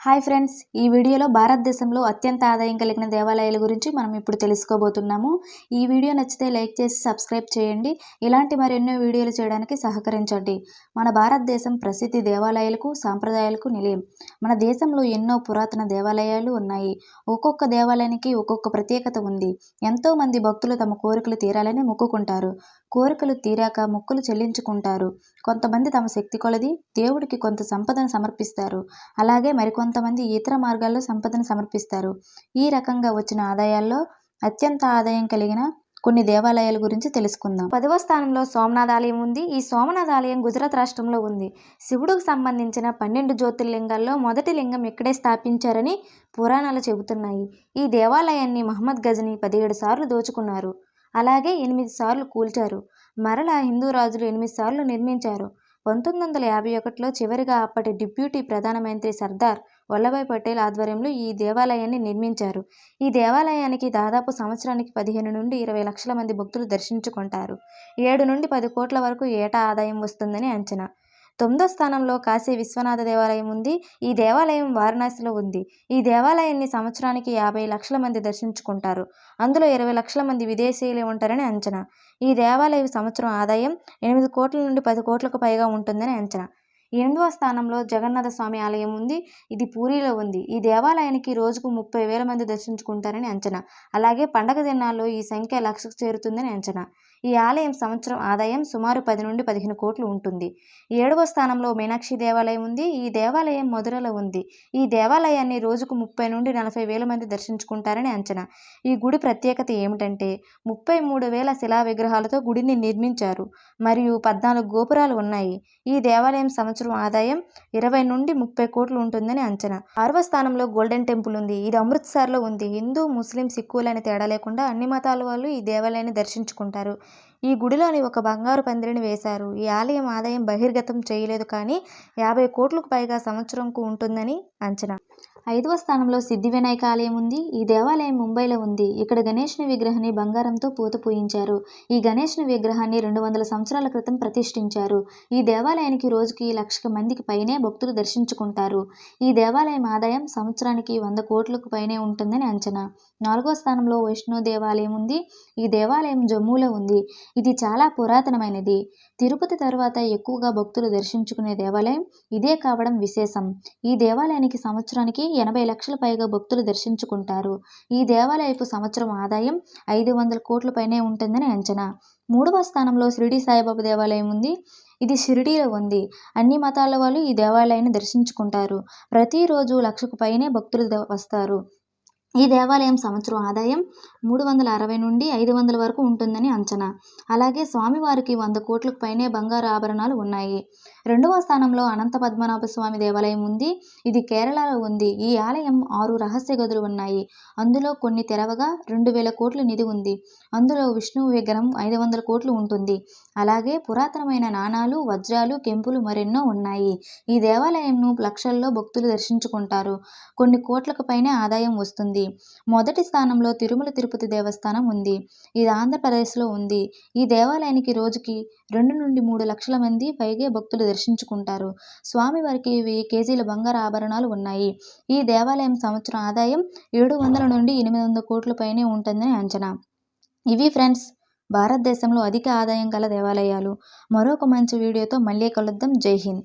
Hi friends ఈ వీడియోలో భారతదేశంలో అత్యంత ఆదాయం కలిగిన దేవాలయాల గురించి మనం ఇప్పుడు తెలుసుకోబోతున్నాము. ఈ వీడియో నచ్చితే లైక్ చేసి సబ్స్క్రైబ్ చేయండి. ఇలాంటి మరెన్నో వీడియోలు చేయడానికి సహకరించండి. మన భారతదేశం ప్రసిద్ధి దేవాలయాలకు సాంప్రదాయాలకు నిలయం. మన దేశంలో ఎన్నో పురాతన దేవాలయాలు ఉన్నాయి. ఒక్కొక్క దేవాలయానికి ఒక్కొక్క ప్రత్యేకత ఉంది. ఎంతోమంది భక్తులు తమ కోరికలు తీరాలని మొక్కుకుంటారు. కోరికలు తీరాక మొక్కులు చెల్లించుకుంటారు. కొంతమంది తమ శక్తి కొలది దేవుడికి కొంత సంపదను సమర్పిస్తారు. అలాగే మరికొంత కొంతమంది ఇతర మార్గాల్లో సంపదను సమర్పిస్తారు. ఈ రకంగా వచ్చిన ఆదాయాల్లో అత్యంత ఆదాయం కలిగిన కొన్ని దేవాలయాల గురించి తెలుసుకుందాం. పదవ స్థానంలో సోమనాథ్ ఆలయం ఉంది. ఈ సోమనాథ్ ఆలయం గుజరాత్ రాష్ట్రంలో ఉంది. శివుడికి సంబంధించిన పన్నెండు జ్యోతిర్లింగాల్లో మొదటి లింగం ఇక్కడే స్థాపించారని పురాణాలు చెబుతున్నాయి. ఈ దేవాలయాన్ని మహమ్మద్ గజని పదిహేడు సార్లు దోచుకున్నారు. అలాగే ఎనిమిది సార్లు కూల్చారు. మరలా హిందూ రాజులు ఎనిమిది సార్లు నిర్మించారు. పంతొమ్మిది వందల యాభై ఒకటిలో చివరిగా అప్పటి డిప్యూటీ ప్రధానమంత్రి సర్దార్ వల్లభాయ్ పటేల్ ఆధ్వర్యంలో ఈ దేవాలయాన్ని నిర్మించారు. ఈ దేవాలయానికి దాదాపు సంవత్సరానికి పదిహేను నుండి ఇరవై లక్షల మంది భక్తులు దర్శించుకుంటారు. ఏడు నుండి పది కోట్ల వరకు ఏటా ఆదాయం వస్తుందని అంచనా. తొమ్మిదో స్థానంలో కాశీ విశ్వనాథ దేవాలయం ఉంది. ఈ దేవాలయం వారణాసిలో ఉంది. ఈ దేవాలయాన్ని సంవత్సరానికి యాభై లక్షల మంది దర్శించుకుంటారు. అందులో ఇరవై లక్షల మంది విదేశీయులే ఉంటారని అంచనా. ఈ దేవాలయం సంవత్సరం ఆదాయం ఎనిమిది కోట్ల నుండి పది కోట్లకు పైగా ఉంటుందని అంచనా. ఎనిమిదవ స్థానంలో జగన్నాథ స్వామి ఆలయం ఉంది. ఇది పూరిలో ఉంది. ఈ దేవాలయానికి రోజుకు ముప్పై వేల మంది దర్శించుకుంటారని అంచనా. అలాగే పండగ దినాల్లో ఈ సంఖ్య లక్షకు చేరుతుందని అంచనా. ఈ ఆలయం సంవత్సరం ఆదాయం సుమారు పది నుండి పదిహేను కోట్లు ఉంటుంది. ఏడవ స్థానంలో మీనాక్షి దేవాలయం ఉంది. ఈ దేవాలయం మధురలో ఉంది. ఈ దేవాలయాన్ని రోజుకు ముప్పై నుండి నలభై వేల మంది దర్శించుకుంటారని అంచనా. ఈ గుడి ప్రత్యేకత ఏమిటంటే ముప్పై మూడు వేల శిలా విగ్రహాలతో గుడిని నిర్మించారు. మరియు పద్నాలుగు గోపురాలు ఉన్నాయి. ఈ దేవాలయం సంవత్సరం సంవత్సరం ఆదాయం ఇరవై నుండి ముప్పై కోట్లు ఉంటుందని అంచనా. ఆరవ స్థానంలో గోల్డెన్ టెంపుల్ ఉంది. ఇది అమృత్సర్లో ఉంది. హిందూ ముస్లిం సిక్కులని తేడా లేకుండా అన్ని మతాల వాళ్ళు ఈ దేవాలయాన్ని దర్శించుకుంటారు. ఈ గుడిలోని ఒక బంగారు పందిరిని వేశారు. ఈ ఆలయం ఆదాయం బహిర్గతం చేయలేదు కానీ యాభై కోట్లకు పైగా సంవత్సరంకు ఉంటుందని అంచనా. ఐదవ స్థానంలో సిద్ధి వినాయక ఆలయం ఉంది. ఈ దేవాలయం ముంబైలో ఉంది. ఇక్కడ గణేష్ని విగ్రహాన్ని బంగారంతో పూత పూయించారు. ఈ గణేష్ని విగ్రహాన్ని రెండు వందల సంవత్సరాల క్రితం ప్రతిష్ఠించారు. ఈ దేవాలయానికి రోజుకి లక్ష మందికి పైనే భక్తులు దర్శించుకుంటారు. ఈ దేవాలయం ఆదాయం సంవత్సరానికి వంద కోట్లకు పైనే ఉంటుందని అంచనా. నాలుగో స్థానంలో వైష్ణో దేవాలయం ఉంది. ఈ దేవాలయం జమ్మూలో ఉంది. ఇది చాలా పురాతనమైనది. తిరుపతి తర్వాత ఎక్కువగా భక్తులు దర్శించుకునే దేవాలయం ఇదే కావడం విశేషం. ఈ దేవాలయానికి సంవత్సరానికి ఎనభై లక్షల పైగా భక్తులు దర్శించుకుంటారు. ఈ దేవాలయపు సంవత్సరం ఆదాయం ఐదు వందల కోట్ల పైనే ఉంటుందని అంచనా. మూడవ స్థానంలో షిరిడి సాయిబాబా దేవాలయం ఉంది. ఇది షిరిడీలో ఉంది. అన్ని మతాల వాళ్ళు ఈ దేవాలయాన్ని దర్శించుకుంటారు. ప్రతిరోజు లక్షకు పైనే భక్తులు వస్తారు. ఈ దేవాలయం సంవత్సరం ఆదాయం మూడు వందల అరవై నుండి ఐదు వందల వరకు ఉంటుందని అంచనా. అలాగే స్వామివారికి వంద కోట్లకు పైనే బంగారు ఆభరణాలు ఉన్నాయి. రెండవ స్థానంలో అనంత పద్మనాభ స్వామి దేవాలయం ఉంది. ఇది కేరళలో ఉంది. ఈ ఆలయం ఆరు రహస్య గదులు ఉన్నాయి. అందులో కొన్ని తెరవగా రెండు వేల కోట్ల నిధి ఉంది. అందులో విష్ణువు విగ్రహం ఐదు వందల కోట్లు ఉంటుంది. అలాగే పురాతనమైన నాణాలు వజ్రాలు కెంపులు మరెన్నో ఉన్నాయి. ఈ దేవాలయంను లక్షల్లో భక్తులు దర్శించుకుంటారు. కొన్ని కోట్లకు పైనే ఆదాయం వస్తుంది. మొదటి స్థానంలో తిరుమల తిరుపతి దేవస్థానం ఉంది. ఇది ఆంధ్రప్రదేశ్లో ఉంది. ఈ దేవాలయానికి రోజుకి రెండు నుండి మూడు లక్షల మంది పైగే భక్తులు దర్శించుకుంటారు. స్వామివారికి వెయ్యి కేజీల బంగారు ఆభరణాలు ఉన్నాయి. ఈ దేవాలయం సంవత్సరం ఆదాయం ఏడు వందల నుండి ఎనిమిది వందల కోట్ల పైనే ఉంటుందని అంచనా. ఇవి ఫ్రెండ్స్ భారతదేశంలో అధిక ఆదాయం గల దేవాలయాలు. మరొక మంచి వీడియోతో మళ్ళీ కలుద్దాం. జై హింద్.